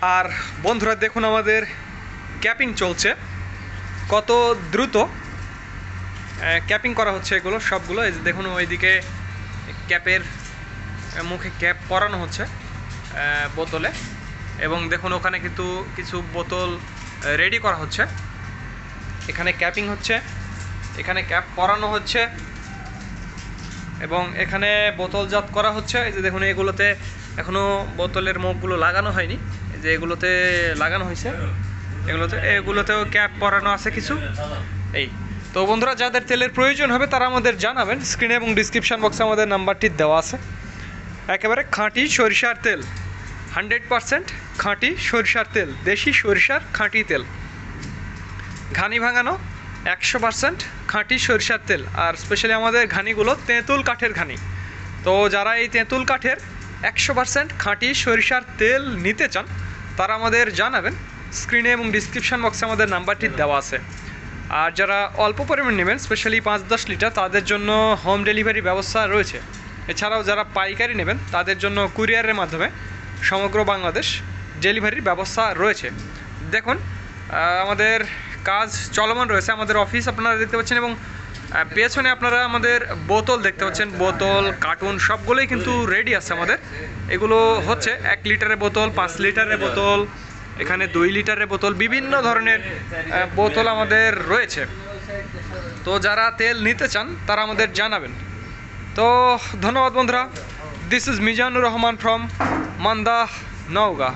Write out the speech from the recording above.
আর বন্ধুরা, দেখুন আমাদের ক্যাপিং চলছে। কত দ্রুত ক্যাপিং করা হচ্ছে এগুলো, সবগুলো। এই যে দেখুন, ওইদিকে ক্যাপের মুখে ক্যাপ পরানো হচ্ছে বোতলে। এবং দেখুন, ওখানে কিন্তু কিছু বোতল রেডি করা হচ্ছে। এখানে ক্যাপিং হচ্ছে, এখানে ক্যাপ পরানো হচ্ছে। এবং এখানে বোতলজাত করা হচ্ছে। এই যে দেখুন, এগুলোতে এখনও বোতলের মুখগুলো লাগানো হয়নি। যে এগুলোতে লাগানো হয়েছে। এগুলোতে, এগুলোতেও ক্যাপ পরানো আছে কিছু। এই, তো বন্ধুরা, যাদের তেলের প্রয়োজন হবে তারা আমাদের জানাবেন। স্ক্রিনে এবং ডিসক্রিপশন বক্সে আমাদের নাম্বারটি দেওয়া আছে। একেবারে খাঁটি সরিষার তেল। হান্ড্রেড পারসেন্ট খাঁটি সরিষার তেল। দেশি সরিষার খাঁটি তেল। ঘানি ভাঙানো একশো পার্সেন্ট খাঁটি সরিষার তেল আর স্পেশালি আমাদের ঘানিগুলো তেঁতুল কাঠের ঘানি। তো যারা এই তেঁতুল কাঠের একশো পার্সেন্ট খাঁটি সরিষার তেল নিতে চান, তারা আমাদের জানাবেন। স্ক্রিনে এবং ডিসক্রিপশন বক্সে আমাদের নাম্বারটি দেওয়া আছে। আর যারা অল্প পরিমাণ নেবেন স্পেশালি পাঁচ দশ লিটার, তাদের জন্য হোম ডেলিভারি ব্যবস্থা রয়েছে। এছাড়াও যারা পাইকারি নেবেন, তাদের জন্য কুরিয়ারের মাধ্যমে সমগ্র বাংলাদেশ ডেলিভারির ব্যবস্থা রয়েছে। দেখুন আমাদের কাজ চলমান রয়েছে আমাদের অফিস, আপনারা দেখতে পাচ্ছেন এবং পেছনে আপনারা আমাদের বোতল দেখতে পাচ্ছেন, বোতল, কার্টুন সবগুলোই কিন্তু রেডি আছে আমাদের। এগুলো হচ্ছে এক লিটারের বোতল, পাঁচ লিটারের বোতল, এখানে দুই লিটারের বোতল, বিভিন্ন ধরনের বোতল আমাদের রয়েছে। তো যারা তেল নিতে চান, তারা আমাদের জানাবেন। তো ধন্যবাদ বন্ধুরা this is Mizanur Rahman from Manda Naogaon.